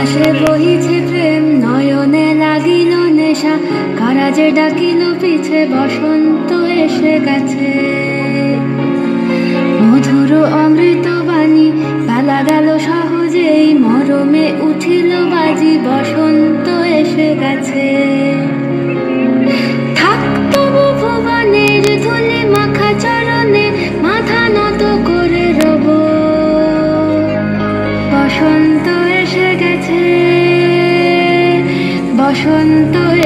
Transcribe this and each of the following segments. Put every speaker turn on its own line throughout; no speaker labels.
বহিছে বহিছে প্রেম, নয়নে লাগিল নেশা, কারাজে ডাকিল পিছে, বসন্ত এসে গেছে। মধুর অমৃত বাণী, বেলা গেল সহজেই, মরমে উঠিল বাজি, বসন্ত এসে গেছে। বসন্ত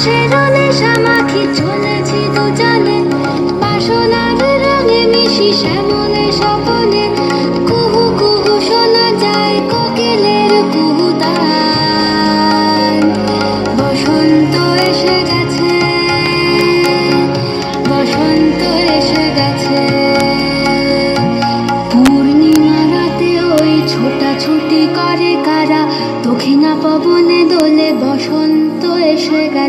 পলাশের নেশা মাখি চলেছি কুহু শোনা যায় কোকিলের বসন্ত এসে গেছে, বসন্ত এসে গেছে। পূর্ণিমা ওই ছোটাছুটি করে কারা? দক্ষিণা পবনে দোলে বসন্ত